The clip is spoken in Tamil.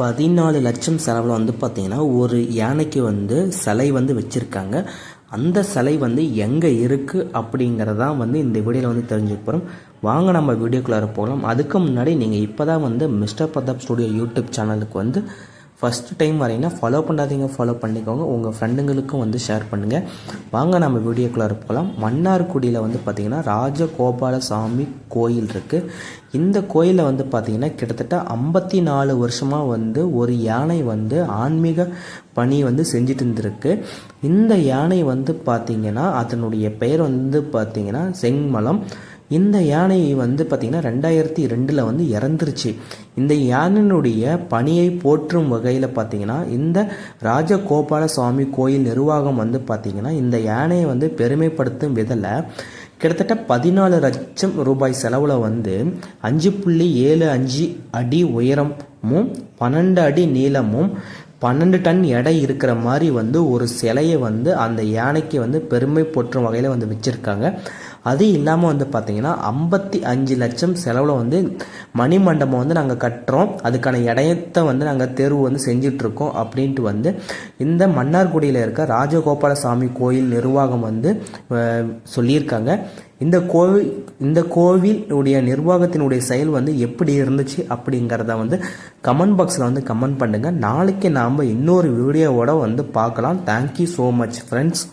பதினாலு லட்சம் செலவில் வந்து பார்த்திங்கன்னா ஒரு யானைக்கு வந்து சிலை வந்து வச்சுருக்காங்க. அந்த சிலை வந்து எங்கே இருக்குது அப்படிங்கிறதான் வந்து இந்த வீடியோவில் வந்து தெரிஞ்சுக்க போகிறோம் வாங்க நம்ம வீடியோக்குள்ளார போகலாம். அதுக்கு முன்னாடி நீங்கள் இப்போ தான் வந்து மிஸ்டர் பிரதாப் ஸ்டுடியோ யூடியூப் சேனலுக்கு வந்து ஃபஸ்ட்டு டைம் வரீங்கன்னா ஃபாலோ பண்ணாதீங்க ஃபாலோ பண்ணிக்கோங்க. உங்கள் ஃப்ரெண்டுங்களுக்கும் வந்து ஷேர் பண்ணுங்கள் வாங்க நம்ம வீடியோக்குள்ளே போகலாம் மன்னார்குடியில் வந்து பார்த்திங்கன்னா ராஜகோபாலசாமி கோயில் இருக்குது இந்த கோயிலில் வந்து பார்த்திங்கன்னா கிட்டத்தட்ட ஐம்பத்தி நாலு வருஷமாக வந்து ஒரு யானை வந்து ஆன்மீக பணி வந்து செஞ்சுட்டு இருந்திருக்கு இந்த யானை வந்து பார்த்திங்கன்னா அதனுடைய பெயர் வந்து பார்த்திங்கன்னா செங்மலம் இந்த யானை வந்து பார்த்திங்கன்னா ரெண்டாயிரத்தி ரெண்டில் வந்து இறந்துருச்சு. இந்த யானையினுடைய பணியை போற்றும் வகையில் பார்த்திங்கன்னா இந்த ராஜகோபால சுவாமி கோயில் நிர்வாகம் வந்து பார்த்திங்கன்னா இந்த யானையை வந்து பெருமைப்படுத்தும் விதில் கிட்டத்தட்ட பதினாலு லட்சம் ரூபாய் செலவில் வந்து அஞ்சு புள்ளி ஏழு அஞ்சு அடி உயரமும் பன்னெண்டு அடி நீளமும் பன்னெண்டு டன் எடை இருக்கிற மாதிரி வந்து ஒரு சிலையை வந்து அந்த யானைக்கு வந்து பெருமை போற்றும் வகையில் வந்து வச்சுருக்காங்க. அது இல்லாமல் வந்து பார்த்திங்கன்னா ஐம்பத்தி அஞ்சு லட்சம் செலவில் வந்து மணிமண்டபம் வந்து நாங்கள் கட்டுறோம். அதுக்கான இடத்தை வந்து நாங்கள் தேர்வு வந்து செஞ்சிட்ருக்கோம் அப்படின்ட்டு வந்து இந்த மன்னார்குடியில் இருக்க ராஜகோபாலசாமி கோயில் நிர்வாகம் வந்து சொல்லியிருக்காங்க. இந்த கோவில் இந்த கோவிலுடைய நிர்வாகத்தினுடைய செயல் வந்து எப்படி இருந்துச்சு அப்படிங்கிறத வந்து கமெண்ட் பாக்ஸில் வந்து கமெண்ட் பண்ணுங்கள் நாளைக்கு நாம் இன்னொரு வீடியோவோட வந்து பார்க்கலாம். Thank you so much friends